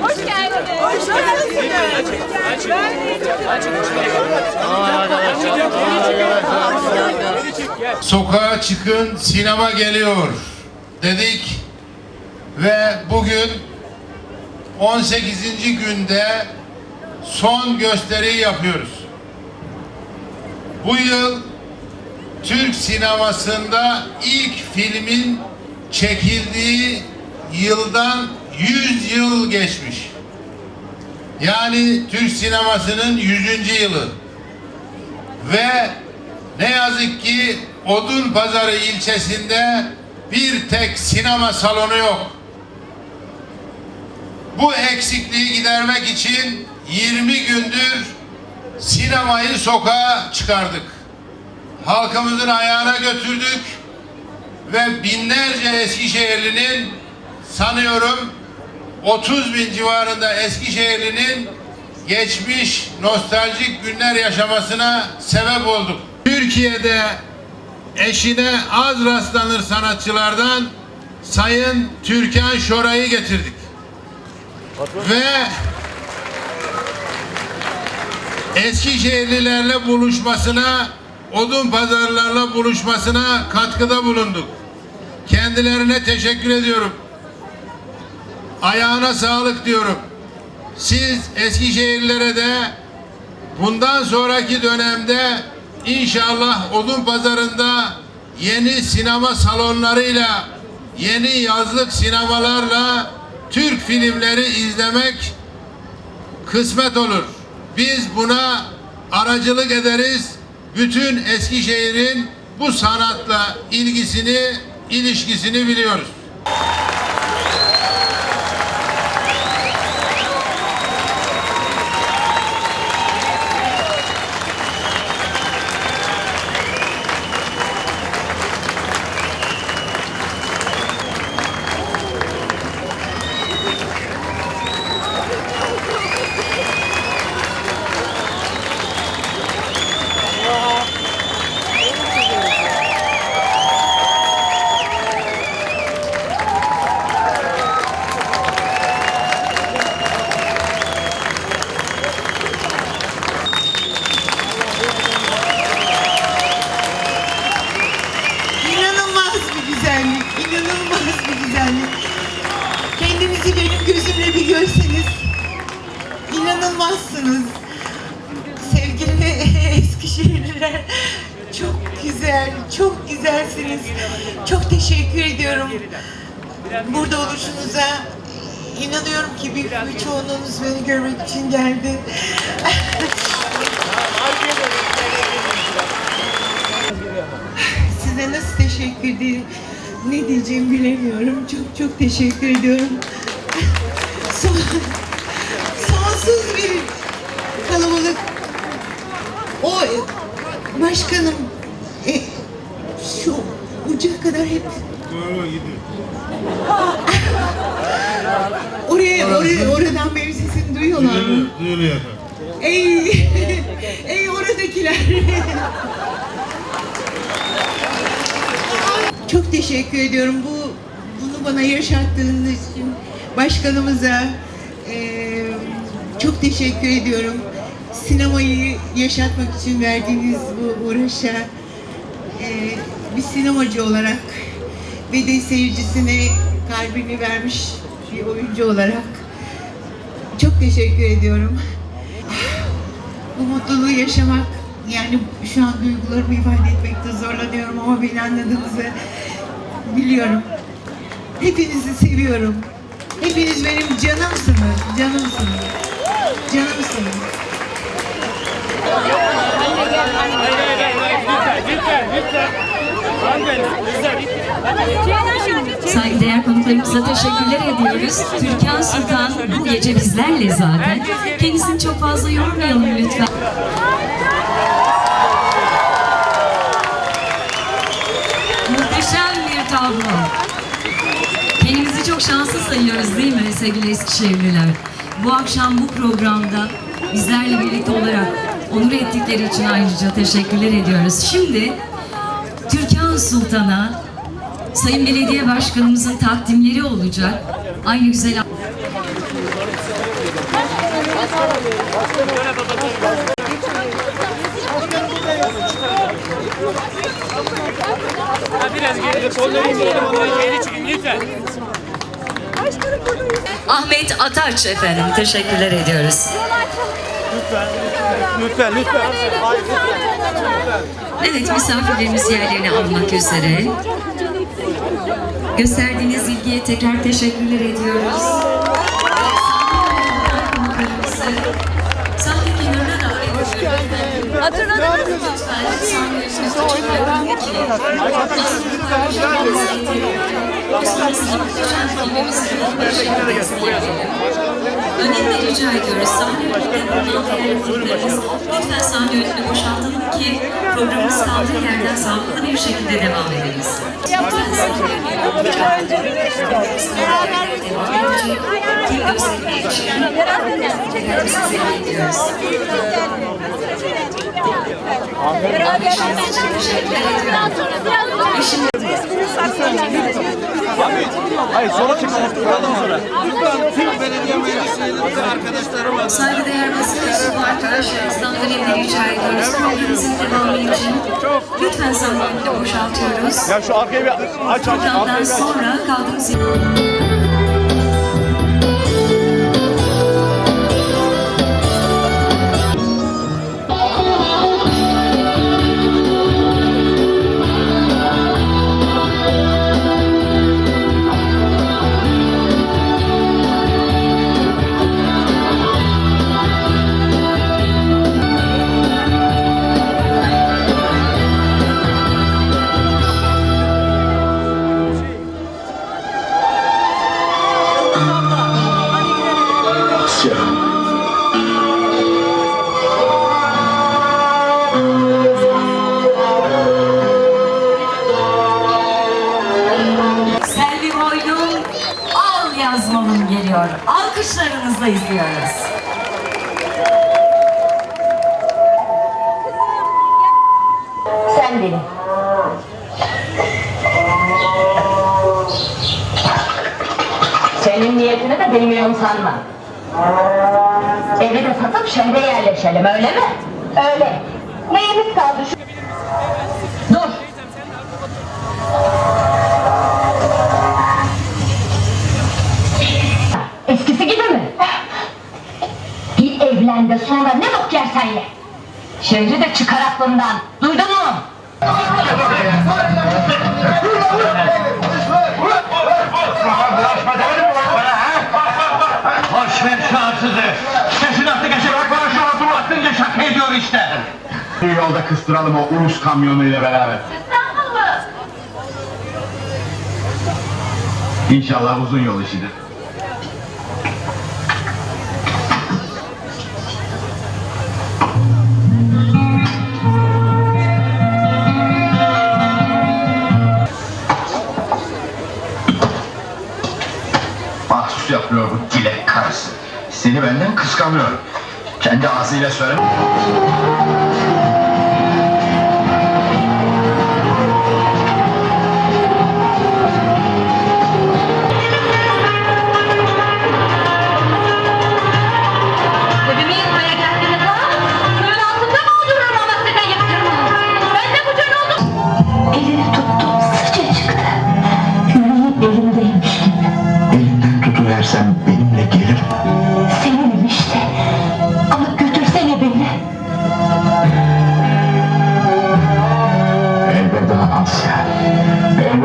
Hoş geldiniz. Hoş Sokağa çıkın, sinema geliyor dedik ve bugün 18. günde son gösteriyi yapıyoruz. Bu yıl Türk sinemasında ilk filmin çekildiği yıldan 100 yıl geçmiş. Yani Türk sinemasının 100. yılı. Ve ne yazık ki Odunpazarı ilçesinde bir tek sinema salonu yok. Bu eksikliği gidermek için 20 gündür sinemayı sokağa çıkardık. Halkımızın ayağına götürdük ve binlerce Eskişehirlinin sanıyorum 30 bin civarında Eskişehirlinin geçmiş nostaljik günler yaşamasına sebep olduk. Türkiye'de eşine az rastlanır sanatçılardan Sayın Türkan Şoray'ı getirdik. Ve Eskişehirlilerle buluşmasına, odun pazarlarla buluşmasına katkıda bulunduk. Kendilerine teşekkür ediyorum. Ayağına sağlık diyorum. Siz Eskişehirlilere de bundan sonraki dönemde inşallah odun pazarında yeni sinema salonlarıyla, yeni yazlık sinemalarla Türk filmleri izlemek kısmet olur. Biz buna aracılık ederiz. Bütün Eskişehir'in bu sanatla ilgisini, ilişkisini biliyoruz. İnanılmazsınız. Sevgili Eskişehirliler, çok güzel, çok güzelsiniz. Çok teşekkür ediyorum. Burada oluşunuza inanıyorum ki büyük bir çoğunluğunuz beni görmek için geldi. Size nasıl teşekkür edeyim, ne diyeceğimi bilemiyorum. Çok çok teşekkür ediyorum. Başkanım e, şu uca kadar hep oraya, oraya oradan benim sesimi duyuyorlar mı? Duyuluyor. Ey, ey oradakiler. Çok teşekkür ediyorum bu bunu bana yaşattığınız için başkanımıza eee, çok teşekkür ediyorum. Sinemayı yaşatmak için verdiğiniz bu uğraşa eee, bir sinemacı olarak ve de seyircisine kalbini vermiş bir oyuncu olarak çok teşekkür ediyorum bu mutluluğu yaşamak yani şu an duygularımı ifade etmekte zorlanıyorum ama beni anladığınızı biliyorum. Hepinizi seviyorum. Hepiniz benim canımsınız, canımsınız. Canımsınız. Saygıdeğer konuklarımıza teşekkürler ediyoruz. Türkan Sultan bu gece bizlerle zaten. Kendisini çok fazla yormayalım lütfen. Muhteşem bir tablo. Kendimizi çok şanslı sayıyoruz değil mi sevgili Eskişehirliler? Bu akşam bu programda bizlerle birlikte olarak onur ettikleri için ayrıca teşekkürler ediyoruz. Şimdi Türkan Sultan'a Sayın Belediye Başkanımızın takdimleri olacak. Aynı güzel. Ahmet Ataç efendim. Teşekkürler ediyoruz. Lütfen lütfen. Evet misafirlerimiz yerlerini almak üzere. Gösterdiğiniz ilgiye tekrar teşekkürler ediyoruz. Sahne kenarına davet ediyorum. Hatırladınız mı? Lütfen sahne Önemli rica ediyoruz. Sahne önünde lütfen sahne önünü boşaltalım ki programımız kaldığı yerden sağlıklı bir şekilde devam edebilsin. Lütfen sizi bekliyoruz. Alkışlarınız için teşekkür ediyorum. Ve şimdi Hayır çıkın. Buradan sonra. Tüm belediye meclislerinde arkadaşlarıma Saygıdeğer basın arkadaşlarımızdan önemli rica ediyoruz. Programımızın devamı için lütfen sahneleri boşaltıyoruz. Ya şu arkayı bir aç aç. Programdan sonra kaldığımız yer... geliyor. Alkışlarınızla izliyoruz. Sen benim. Senin niyetine de bilmiyorum sanma. Evi de satıp şehre yerleşelim öyle mi? Öyle. Neyimiz kaldı şu... Dur. Evlen de sonra ne bok yersen ye. Şehri de çıkar aklından. Duydun mu? Boş ver şu arsızı. Sesini attı geçe bak bana şu hortumu attınca şaka ediyor işte. Bir yolda kıstıralım o ulus kamyonuyla beraber. İnşallah uzun yol işidir. Bu dilek karısı. Seni benden kıskanıyor. Kendi ağzıyla söyle.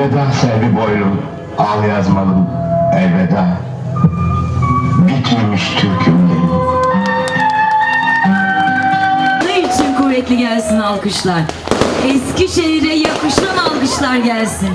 Elveda Selvi Boylum. Al yazmalım. Elveda. Bitmemiş türküm benim. Ne için kuvvetli gelsin alkışlar. Eskişehir'e yakışan alkışlar gelsin.